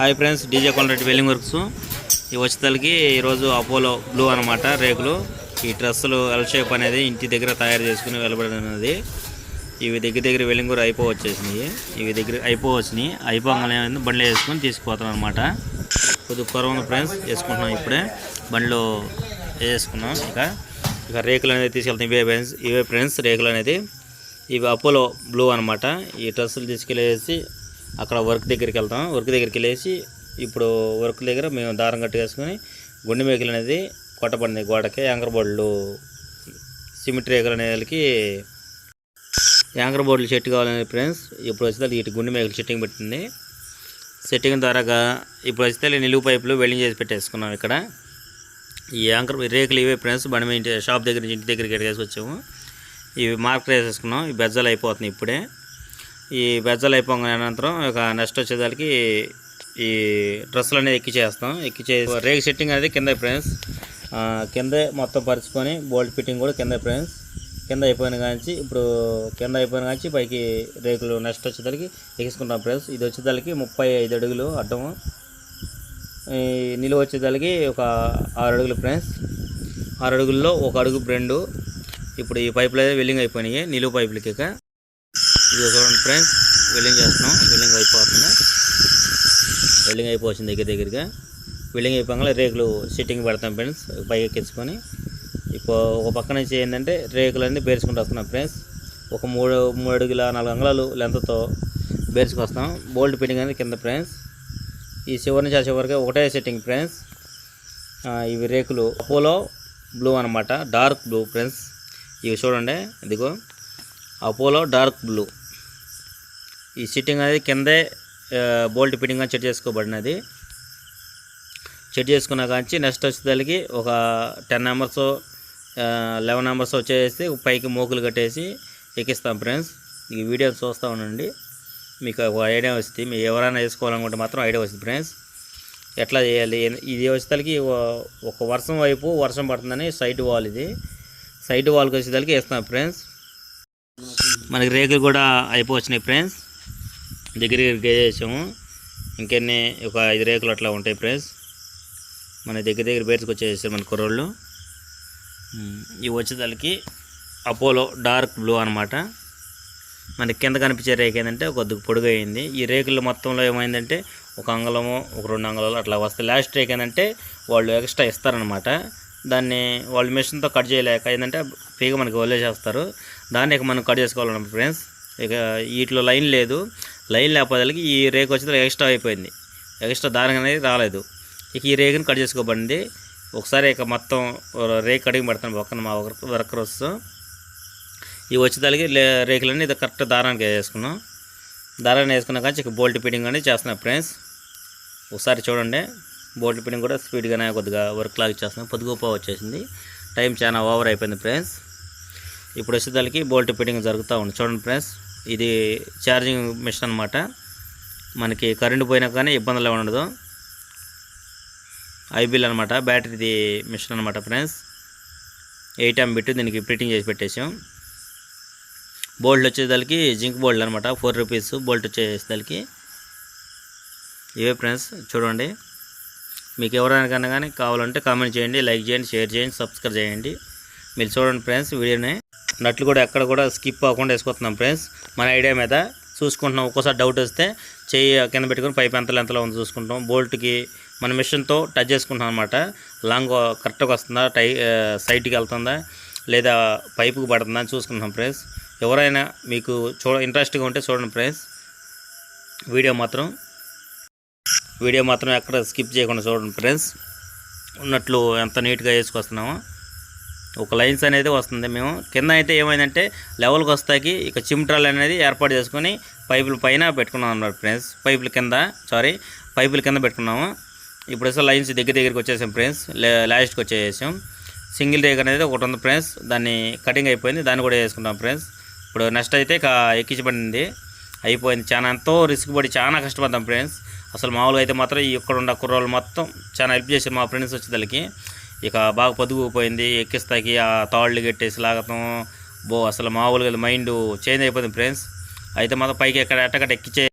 Hi friends DJ Kondareddy welding works. ఈ వచ్చేతలకి ఈరోజు అపోలో బ్లూ అనమాట రేకులు. ఈ డ్రెస్సులు ఎల్ షేప్ అనేది ఇంటి దగ్గర తయారు చేసుకుని వెళ్ళబడినది ఇవి దగ్గర దగ్గర వెల్లింగూరు అయిపో వచ్చేసినాయి ఇవి దగ్గర అయిపో వచ్చినాయి అయిపోగానే బండ్లు బండ్లో వేసుకొని తీసుకుపోతాం అనమాట కొద్దిగా కొరవ ఫ్రెండ్స్ వేసుకుంటున్నాం ఇప్పుడే. బండ్లు వేసుకున్నాం ఇక. ఇక రేకులు అనేది తీసుకెళ్తాం ఇవే ఫ్రెండ్స్ ఇవే ఫ్రెండ్స్ రేకులు అనేది. ఇవి అపోలో బ్లూ అనమాట ఈ డ్రెస్సులు తీసుకెళ్ళేసి అక్కడ వర్క్ దగ్గరికి వెళ్తాం. వర్క్ దగ్గరికి వెళ్ళేసి ఇప్పుడు వర్క్ దగ్గర మేము దారం కట్టుకేసుకొని గుండె మేకలు అనేది కొట్టబడింది గోడకి. యాంకర్ బోర్డులు సిమెంట్ రేకులు అనేకి యాంకర్ బోర్డులు సెట్ కావాలని ఫ్రెండ్స్ ఇప్పుడు వచ్చేది ఇటు గుండె మేకలు సెట్టింగ్ పెట్టింది. సెట్టింగ్ ద్వారాగా ఇప్పుడు వస్తే నిలువు పైపులు వెల్డింగ్ చేసి పెట్టేసుకున్నాం ఇక్కడ. ఈ యాంకర్ రేకులు ఇవే ఫ్రెండ్స్ బండి మీద ఇంటి షాప్ దగ్గర నుంచి ఇంటి దగ్గరికి వచ్చాము. ఇవి మార్క్ వేసేసుకున్నాం ఈ బెజ్జలు అయిపోతున్నాయి ఇప్పుడే. ఈ బెజ్జలు అయిపోగానే అనంతరం ఇక నెక్స్ట్ వచ్చేదానికి ఈ డ్రెస్సులు అనేది ఎక్కిచేస్తాం ఎక్కిచే రేక్ సెట్టింగ్ అనేది కింద ఫ్రెండ్స్. కిందే మొత్తం పరుచుకొని బోల్ట్ ఫిట్టింగ్ కూడా కింద ఫ్రెండ్స్. కింద అయిపోయిన కాంచి ఇప్పుడు కింద అయిపోయిన కాంచి పైకి రేకులు నెక్స్ట్ వచ్చేదానికి ఎక్కించుకుంటాం ఫ్రెండ్స్. ఇది వచ్చేదానికి ముప్పై ఐదు అడుగులు అడ్డము. ఈ నిలువ వచ్చేదానికి ఒక ఆరు అడుగులు ఫ్రెండ్స్. ఆరు అడుగుల్లో ఒక అడుగు రెండు. ఇప్పుడు ఈ పైపులు అయితే వెల్లింగ్ అయిపోయినాయి. నిలువు పైపులకి ఇది చూడండి ఫ్రెండ్స్ వెల్లింగ్ చేస్తున్నాం. వెల్లింగ్ అయిపోతుంది. వెల్లింగ్ అయిపోతుంది దగ్గర దగ్గరగా. వెల్లింగ్ అయిపోగానే రేకులు సిట్టింగ్ పెడతాం ఫ్రెండ్స్ పైకి ఎక్కించుకొని. ఇప్పుడు ఒక పక్క నుంచి ఏంటంటే రేకులన్నీ బేర్చుకుంటూ వస్తున్నాం ఫ్రెండ్స్. ఒక మూడు మూడు అడుగుల నాలుగు అంగళాలు లెంత్తో బేర్చుకొస్తాం. బోల్ట్ ఫిట్టింగ్ అనేది కింద ఫ్రెండ్స్. ఈ చివరి నుంచి ఆ చివరికి ఒకటే సెట్టింగ్ ఫ్రెండ్స్. ఇవి రేకులు అపోలో బ్లూ అనమాట డార్క్ బ్లూ ఫ్రెండ్స్. ఇవి చూడండి ఇదిగో. అపోలో డార్క్ బ్లూ ఈ సిట్టింగ్ అనేది కిందే బోల్ట్ ఫిట్టింగ్ అని చెట్ చేసుకోబడినది. చెట్ చేసుకున్న కాంచి నెక్స్ట్ వచ్చేదానికి ఒక టెన్ నెంబర్స్ లెవెన్ నెంబర్స్ వచ్చేసి పైకి మోకులు కట్టేసి ఎక్కిస్తాం ఫ్రెండ్స్. ఈ వీడియో చూస్తూ ఉండండి. మీకు ఒక ఐడియా వస్తుంది. మీరు ఎవరైనా వేసుకోవాలనుకుంటే మాత్రం ఐడియా వస్తుంది ఫ్రెండ్స్. ఎట్లా చేయాలి? ఇది వచ్చేసరికి ఒక వర్షం వైపు వర్షం పడుతుందని సైడ్ వాల్ ఇది. సైడ్ వాల్కి వచ్చేసరికి వేస్తున్నాం ఫ్రెండ్స్. మనకి రేకులు కూడా అయిపోవచ్చినాయి ఫ్రెండ్స్. దగ్గర దగ్గర వేసాము ఇంకెన్ని ఒక ఐదు రేకులు అట్లా ఉంటాయి ఫ్రెండ్స్. మన దగ్గర దగ్గర బయటకు వచ్చేసారు మన కుర్రోళ్ళు. ఇవి వచ్చేదానికి అపోలో డార్క్ బ్లూ అనమాట మనకి కింద కనిపించే రేక్ ఏంటంటే కొద్దిగా పొడుగు అయింది. ఈ రేకులు మొత్తంలో ఏమైందంటే ఒక అంగళము ఒక రెండు అంగళాలు అట్లా వస్తాయి. లాస్ట్ రేక్ ఏంటంటే వాళ్ళు ఎక్స్ట్రా ఇస్తారనమాట దాన్ని వాళ్ళు మిషన్తో కట్ చేయలేక ఏంటంటే పీగ మనకి వదిలేసేస్తారు. దాన్ని ఇక మనం కట్ చేసుకోవాలన్నమాట ఫ్రెండ్స్. ఇక వీటిలో లైన్ లేదు. లైన్ లేకపోతే ఈ రేక్ వచ్చిన ఎక్స్ట్రా అయిపోయింది. ఎక్స్ట్రా దారం అనేది రాలేదు. ఇక ఈ రేకుని కట్ చేసుకోబడింది. ఒకసారి ఇక మొత్తం రేక్ కడిగి పెడతాను పక్కన మా వర్కర్స్. ఇవి వచ్చేదానికి లే రేకులన్నీ ఇది కరెక్ట్ దారానికి వేసుకున్నాం. దారాన్ని వేసుకున్నా కానీ ఇక బోల్ట్ ఫిట్టింగ్ అనేది చేస్తున్నాం ఫ్రెండ్స్. ఒకసారి చూడండి. బోల్ట్ ఫిట్టింగ్ కూడా స్పీడ్గానే కొద్దిగా వర్క్ లాగా చేస్తున్నాం పొద్దుగోప వచ్చేసింది. టైం చాలా ఓవర్ అయిపోయింది ఫ్రెండ్స్. ఇప్పుడు వచ్చేదానికి బోల్ట్ ఫిట్టింగ్ జరుగుతూ ఉంది. చూడండి ఫ్రెండ్స్. ఇది ఛార్జింగ్ మిషన్ అనమాట మనకి కరెంటు పోయినా కానీ ఇబ్బందులు ఉండదు. ఐబిల్ అనమాట బ్యాటరీది మిషన్ అనమాట ఫ్రెండ్స్. ఎయిట్ ఎం బిట్ దీనికి ఫిట్టింగ్ చేసి పెట్టేసాం. బోల్ట్ వచ్చేదానికి జింక్ బోల్ట్ అనమాట ఫోర్ రూపీస్ బోల్ట్ వచ్చేసరికి. ఇవే ఫ్రెండ్స్ చూడండి. మీకు ఎవరికైనా కానీ కావాలంటే కామెంట్ చేయండి లైక్ చేయండి షేర్ చేయండి సబ్స్క్రైబ్ చేయండి. మీరు చూడండి ఫ్రెండ్స్ వీడియోని. నట్లు కూడా ఎక్కడ కూడా స్కిప్ అవ్వకుండా వేసుకొస్తున్నాం ఫ్రెండ్స్. మన ఐడియా మీద చూసుకుంటున్నాం. ఒక్కోసారి డౌట్ వస్తే చెయ్యి కింద పెట్టుకుని పైప్ ఎంత ఎంతలో ఉంది చూసుకుంటాం. బోల్ట్కి మన మిషన్తో టచ్ చేసుకుంటాం అనమాట లాంగ్ కరెక్ట్గా వస్తుందా? టై సైట్కి వెళ్తుందా? లేదా పైపుకి పడుతుందా అని చూసుకుంటాం ఫ్రెండ్స్. ఎవరైనా మీకు చూడ ఇంట్రెస్ట్గా ఉంటే చూడండి ఫ్రెండ్స్. వీడియో మాత్రం వీడియో మాత్రం ఎక్కడ స్కిప్ చేయకుండా చూడండి ఫ్రెండ్స్. ఉన్నట్లు ఎంత నీట్గా వేసుకొస్తున్నామో. ఒక లైన్స్ అనేది వస్తుంది. మేము కింద అయితే ఏమైందంటే లెవెల్కి వస్తాకి ఇక చిమ్టాలు అనేది ఏర్పాటు చేసుకొని పైపుల పైన పెట్టుకున్నాం అన్నమాట ఫ్రెండ్స్. పైపుల కింద సారీ పైపుల కింద పెట్టుకున్నాము. ఇప్పుడు అసలు లైన్స్ దగ్గర దగ్గరికి వచ్చేసాం ఫ్రెండ్స్. లాస్ట్కి వచ్చేసాం. సింగిల్ రేక్ అనేది ఒకటి ఉంది ఫ్రెండ్స్. దాన్ని కటింగ్ అయిపోయింది. దాన్ని కూడా వేసుకుంటాం ఫ్రెండ్స్. ఇప్పుడు నెక్స్ట్ అయితే ఇక ఎక్కించబడింది. అయిపోయింది. చాలా ఎంతో రిస్క్ పడి చాలా కష్టపడ్డాం ఫ్రెండ్స్. అసలు మామూలుగా అయితే మాత్రం ఇక్కడ ఉన్న కుర్రోళ్ళు మొత్తం చాలా హెల్ప్ చేశారు మా ఫ్రెండ్స్ వచ్చేదానికి ఇక బాగా పొదుగుపోయింది ఎక్కిస్తాకి ఆ తాళ్ళు కట్టేసి లాగతం. బో అసలు మామూలుగా మైండ్ చేంజ్ అయిపోయింది ఫ్రెండ్స్. అయితే మాత్రం పైకి ఎక్కడ ఎట్టకట్ట ఎక్కిచ్చే